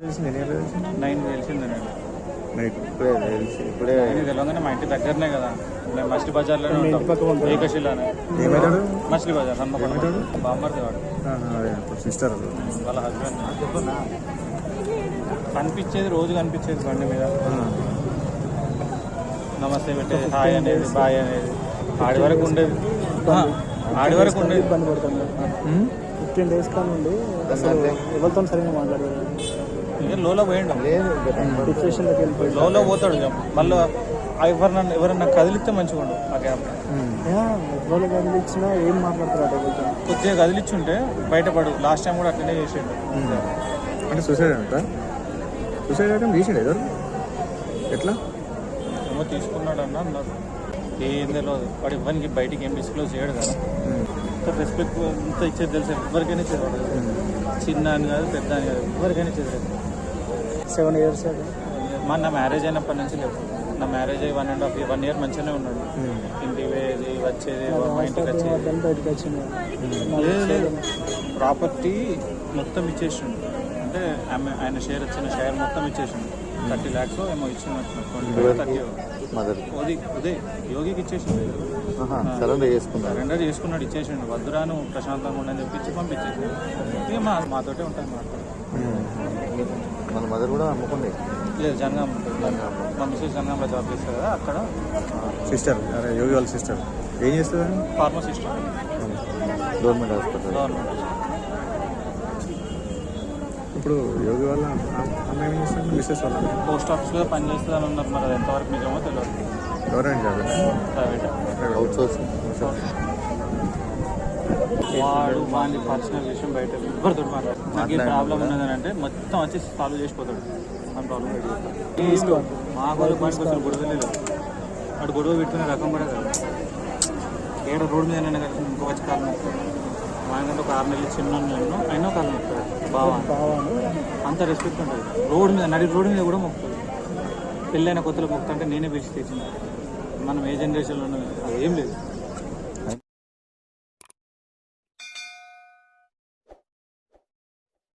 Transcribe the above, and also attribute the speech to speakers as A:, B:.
A: Nine తెలిసింది? నేను
B: night ఇప్పుడే తెలిసి ఇప్పుడే.
A: ఇది తెలియగానే మా ఇంటి దగ్గరనే కదా. మేము మచిలీ బజార్లోనే ఉంటాం. ఏకశిలానే.
B: ఏమవుతాడు
A: మచిలీ బజార్ హన్మకొండ. బామ్మర్ది వాడు.
B: అదే సిస్టర్
A: వాళ్ళ హస్బెండ్ కనిపించేది రోజు కనిపించేది బండి మీద. నమస్తే పెట్టేది హాయ్ అనేది బాయ్ అనేది. ఆడి వరకు ఉండేది. ఆడి వరకు ఉండేది.
C: ఇబ్బంది పడుతుంది ఫిఫ్టీన్ డేస్ కానీ ఉండి అసలు ఎవరితో సరిగ్గా మాట్లాడలేదు.
A: ఇక లోలో పోయిండు. లోలో పోతాడు. మళ్ళీ ఎవరన్నా ఎవరన్నా కదిలిస్తే మంచిగా ఉండు ఆ గ్యాప్
C: కదిలిచ్చినా ఏం మాట్లాడతారు ఎవరితో
A: కొద్దిగా కదిలిచ్చుంటే బయటపడు. లాస్ట్ టైం కూడా అట్లనే చేసిండు.
B: అంటే సూసైడ్ అంట? సూసైడ్ అంటే తీసాడు ఎవరు? ఎట్లా?
A: ఏమో తీసుకున్నాడు అన్న అన్నారు. ఏం తెలియదు వాడు ఇవ్వనికి బయటికి ఏం డిస్క్లోజ్ చేయడు కదా. ఇంత రెస్పెక్ట్ ఇంత ఇచ్చేది తెలుసు? ఎవరికైనా ఇచ్చేది వాడు. చిన్న అని కాదు పెద్ద అని కాదు. ఎవరికైనా ఇచ్చేది లేదు.
C: సెవెన్ ఇయర్స్
A: మా నా మ్యారేజ్ అయినప్పటి నుంచి లేదు. నా మ్యారేజ్ అయ్యి one and half one year మంచిగానే ఉన్నాడు. ఇంటికి పోయేది వచ్చేది మా ఇంటికి వచ్చేది. ప్రాపర్టీ మొత్తం ఇచ్చేసిండు. అంటే ఆమె ఆయన షేర్ వచ్చిన షేర్ మొత్తం ఇచ్చేసిండు. థర్టీ ల్యాక్స్ ఏమో ఇచ్చినట్టు ఉదయ్ ఉదయ్ యోగికి ఇచ్చేసిండు.
B: సరెండర్
A: చేసుకున్నాడు. ఇచ్చేసిండు. వద్దురాను ప్రశాంతంగా ఉండని చెప్పించి పంపించేసి ఇక మా మాతోటే ఉంటుంది మాట
B: మన మదర్ కూడా అమ్ముకుంది.
A: లేదు జనగాం ఉంటుంది. మా మిస్సెస్ జనగాంలో జాబ్ చేస్తారు కదా అక్కడ.
B: సిస్టర్ అరే యోగి వాళ్ళ సిస్టర్ ఏం చేస్తుంది
A: ఫార్మసిస్ట్
B: గవర్నమెంట్ హాస్పిటల్
A: గవర్నమెంట్
B: ఇప్పుడు యోగి వాళ్ళ అమ్మ ఏం చేస్తుంది? మిస్సెస్ వాళ్ళ
A: పోస్ట్ ఆఫీస్లో పని చేస్తుందని ఉన్నారు మరి ఎంతవరకు నిజమో తెలియదు.
B: Government job
A: private
B: outsourcing
A: వాడు వాడి పర్సనల్ విషయం బయట ఎవరితో మాట్లాడు నాకు ఈ ప్రాబ్లం ఉన్నదని అంటే మొత్తం వచ్చి సాల్వ్ చేసిపోతాడు. ఆ ప్రాబ్లం మా వాళ్ళు పనికి అసలు గొడవ లేదు. వాడు గొడవ పెట్టుకునే రకం కూడా కాదు. ఏడ రోడ్డు మీద నేను కలిసి ఇంకో వచ్చి కారణం నొప్పుతాడు వాడికంటే ఒక ఆరు నెలలు చిన్న నేను అయినా కారణం నొప్పుతాడు బావా. అంత రెస్పెక్ట్ ఉంటుంది. రోడ్డు మీద నడి రోడ్డు మీద కూడా మొక్కుతుంది పెళ్ళైన కొత్తలో మొక్కుతుంటే నేనే పిలిచి తెచ్చింది మనం ఏ జనరేషన్లో ఉన్నది అది ఏం లేదు.